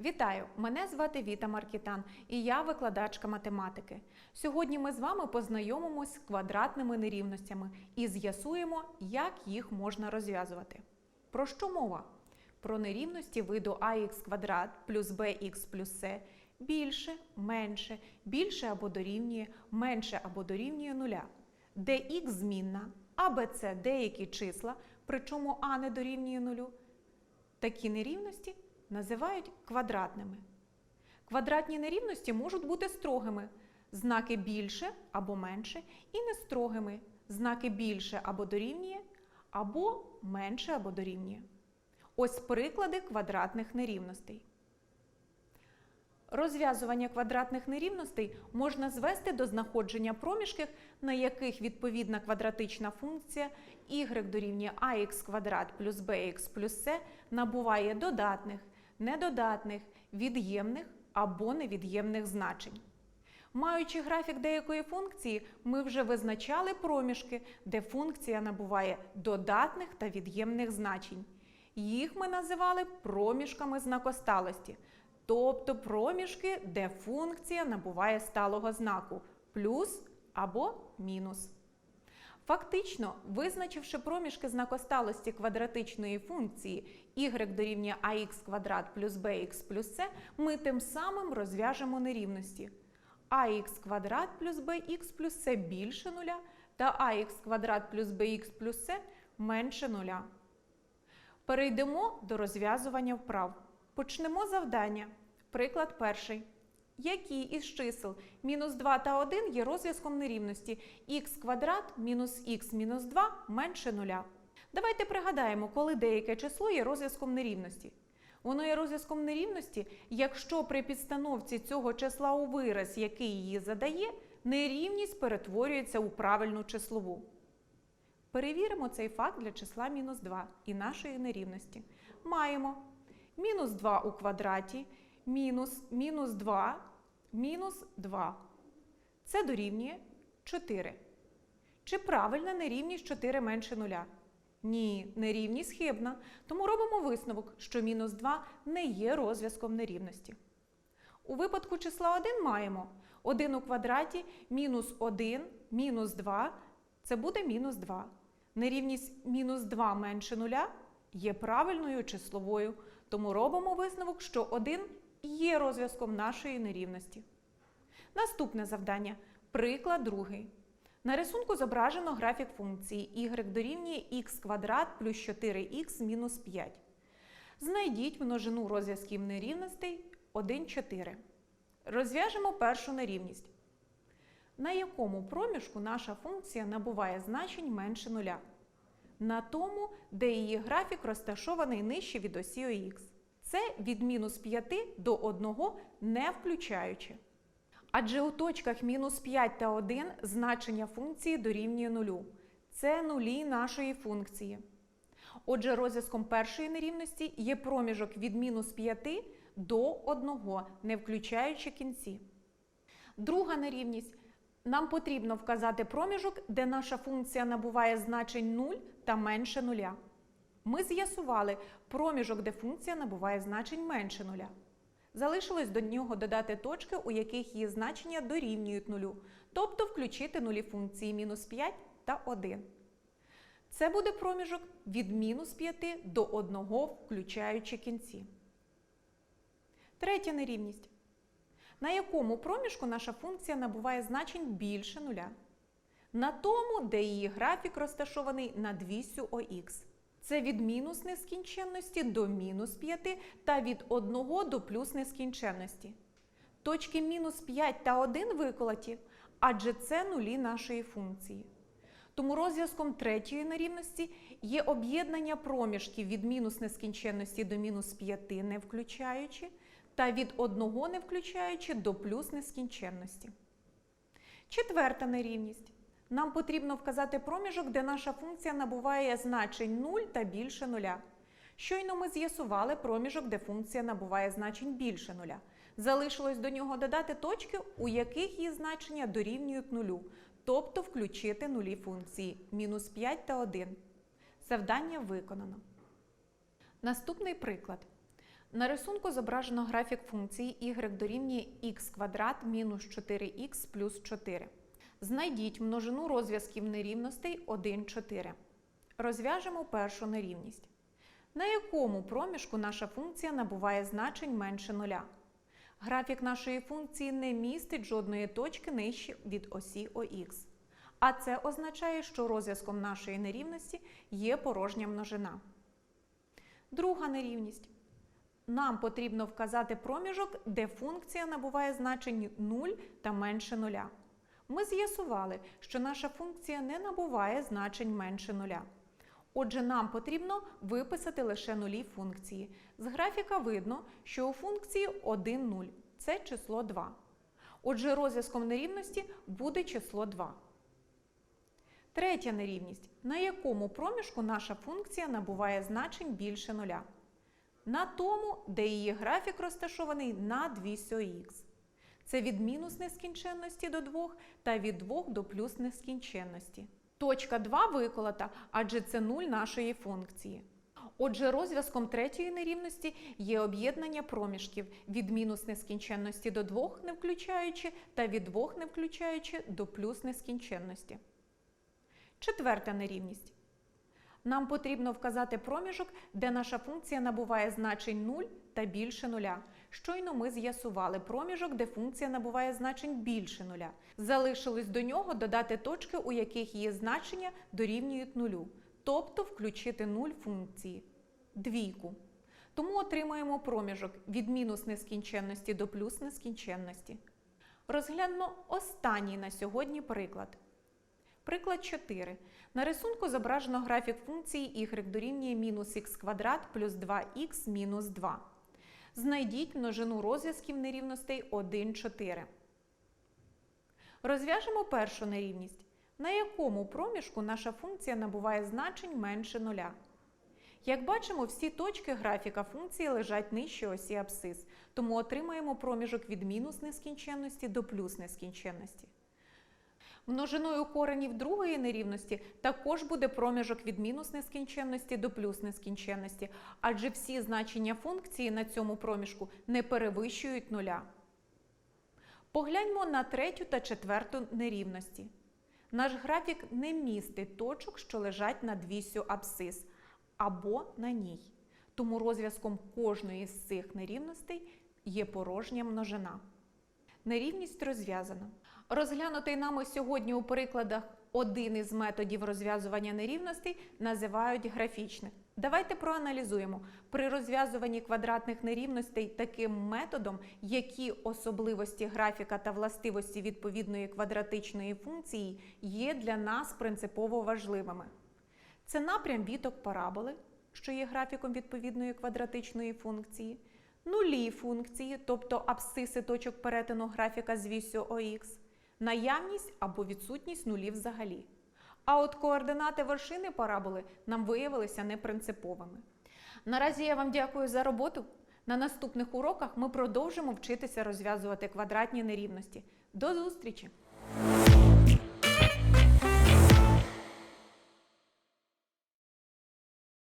Вітаю! Мене звати Віта Маркітан і я викладачка математики. Сьогодні ми з вами познайомимось з квадратними нерівностями і з'ясуємо, як їх можна розв'язувати. Про що мова? Про нерівності виду ax квадрат плюс bx плюс c більше, менше, більше або дорівнює, менше або дорівнює нуля, де х змінна, а b – це деякі числа, причому а не дорівнює нулю. Такі нерівності називають квадратними. Квадратні нерівності можуть бути строгими, знаки більше або менше, і нестрогими, знаки більше або дорівнює, або менше або дорівнює. Ось приклади квадратних нерівностей. Розв'язування квадратних нерівностей можна звести до знаходження проміжків, на яких відповідна квадратична функція y дорівнює ax квадрат плюс bx плюс c набуває додатних, недодатних, від'ємних або невід'ємних значень. Маючи графік деякої функції, ми вже визначали проміжки, де функція набуває додатних та від'ємних значень. Їх ми називали проміжками знакосталості, тобто проміжки, де функція набуває сталого знаку плюс або мінус. Фактично, визначивши проміжки знакосталості квадратичної функції y дорівнює ax квадрат плюс bx плюс c, ми тим самим розв'яжемо нерівності. ax квадрат плюс bx плюс c більше нуля та ax квадрат плюс bx плюс c менше нуля. Перейдемо до розв'язування вправ. Почнемо завдання. Приклад перший. Які із чисел мінус 2 та 1 є розв'язком нерівності х квадрат мінус х мінус 2 менше нуля. Давайте пригадаємо, коли деяке число є розв'язком нерівності. Воно є розв'язком нерівності, якщо при підстановці цього числа у вираз, який її задає, нерівність перетворюється у правильну числову. Перевіримо цей факт для числа мінус 2 і нашої нерівності. Маємо мінус 2 у квадраті, мінус мінус 2, мінус 2. Це дорівнює 4. Чи правильна нерівність 4 менше 0? Ні, нерівність хибна. Тому робимо висновок, що мінус 2 не є розв'язком нерівності. У випадку числа 1 маємо 1 у квадраті мінус 1 мінус 2 це буде мінус 2. Нерівність мінус 2 менше 0 є правильною числовою, тому робимо висновок, що 1 є розв'язком нашої нерівності. Наступне завдання. Приклад другий. На рисунку зображено графік функції y дорівнює х квадрат плюс 4х мінус 5. Знайдіть множину розв'язків нерівностей 1, 4. Розв'яжемо першу нерівність. На якому проміжку наша функція набуває значень менше нуля? На тому, де її графік розташований нижче від осі х. Це від мінус 5 до 1 не включаючи. Адже у точках мінус 5 та 1 значення функції дорівнює нулю. Це нулі нашої функції. Отже, розв'язком першої нерівності є проміжок від мінус 5 до 1, не включаючи кінці. Друга нерівність. Нам потрібно вказати проміжок, де наша функція набуває значень 0 та менше 0. Ми з'ясували проміжок, де функція набуває значень менше 0. Залишилось до нього додати точки, у яких її значення дорівнюють нулю, тобто включити нулі функції мінус 5 та 1. Це буде проміжок від мінус 5 до 1, включаючи кінці. Третя нерівність. На якому проміжку наша функція набуває значень більше нуля? На тому, де її графік розташований над вісю ОХ. Це від мінус нескінченності до мінус 5 та від 1 до плюс нескінченності. Точки мінус 5 та 1 виколоті, адже це нулі нашої функції. Тому розв'язком третьої нерівності є об'єднання проміжків від мінус нескінченності до мінус 5 не включаючи, та від 1 не включаючи до плюс нескінченності. Четверта нерівність. Нам потрібно вказати проміжок, де наша функція набуває значень 0 та більше 0. Щойно ми з'ясували проміжок, де функція набуває значень більше 0. Залишилось до нього додати точки, у яких її значення дорівнюють нулю, тобто включити нулі функції мінус 5 та 1. Завдання виконано. Наступний приклад. На рисунку зображено графік функції y дорівнює x квадрат мінус 4x плюс 4. Знайдіть множину розв'язків нерівностей 1, 4. Розв'яжемо першу нерівність. На якому проміжку наша функція набуває значень менше нуля? Графік нашої функції не містить жодної точки нижче від осі ОХ. А це означає, що розв'язком нашої нерівності є порожня множина. Друга нерівність. Нам потрібно вказати проміжок, де функція набуває значень 0 та менше 0. Ми з'ясували, що наша функція не набуває значень менше 0. Отже, нам потрібно виписати лише нулі функції. З графіка видно, що у функції 1 0 – це число 2. Отже, розв'язком нерівності буде число 2. Третя нерівність. На якому проміжку наша функція набуває значень більше нуля? На тому, де її графік розташований на 2 х. Це від мінус нескінченності до 2 та від 2 до плюс нескінченності. Точка 2 виколота, адже це 0 нашої функції. Отже, розв'язком третьої нерівності є об'єднання проміжків від мінус нескінченності до 2 не включаючи та від 2 не включаючи до плюс нескінченності. Четверта нерівність. Нам потрібно вказати проміжок, де наша функція набуває значень 0 та більше 0. Щойно ми з'ясували проміжок, де функція набуває значень більше 0. Залишилось до нього додати точки, у яких її значення дорівнюють нулю, тобто включити 0 функції двійку. Тому отримаємо проміжок від мінус нескінченності до плюс нескінченності. Розглянемо останній на сьогодні приклад. Приклад 4. На рисунку зображено графік функції y дорівнює мінус х квадрат плюс 2х мінус 2. Знайдіть множину розв'язків нерівностей 1, 4. Розв'яжемо першу нерівність. На якому проміжку наша функція набуває значень менше нуля? Як бачимо, всі точки графіка функції лежать нижче осі абсцис, тому отримаємо проміжок від мінус нескінченності до плюс нескінченності. Множиною коренів другої нерівності також буде проміжок від мінус нескінченності до плюс нескінченності, адже всі значення функції на цьому проміжку не перевищують нуля. Погляньмо на третю та четверту нерівності. Наш графік не містить точок, що лежать над вісю абсцис, або на ній. Тому розв'язком кожної з цих нерівностей є порожня множина. Нерівність розв'язана. Розглянутий нами сьогодні у прикладах один із методів розв'язування нерівностей називають графічним. Давайте проаналізуємо при розв'язуванні квадратних нерівностей таким методом, які особливості графіка та властивості відповідної квадратичної функції є для нас принципово важливими. Це напрям віток параболи, що є графіком відповідної квадратичної функції, нулі функції, тобто абсциси точок перетину графіка з вісю ОХ, наявність або відсутність нулів взагалі. А от координати вершини параболи нам виявилися непринциповими. Наразі я вам дякую за роботу. На наступних уроках ми продовжимо вчитися розв'язувати квадратні нерівності. До зустрічі!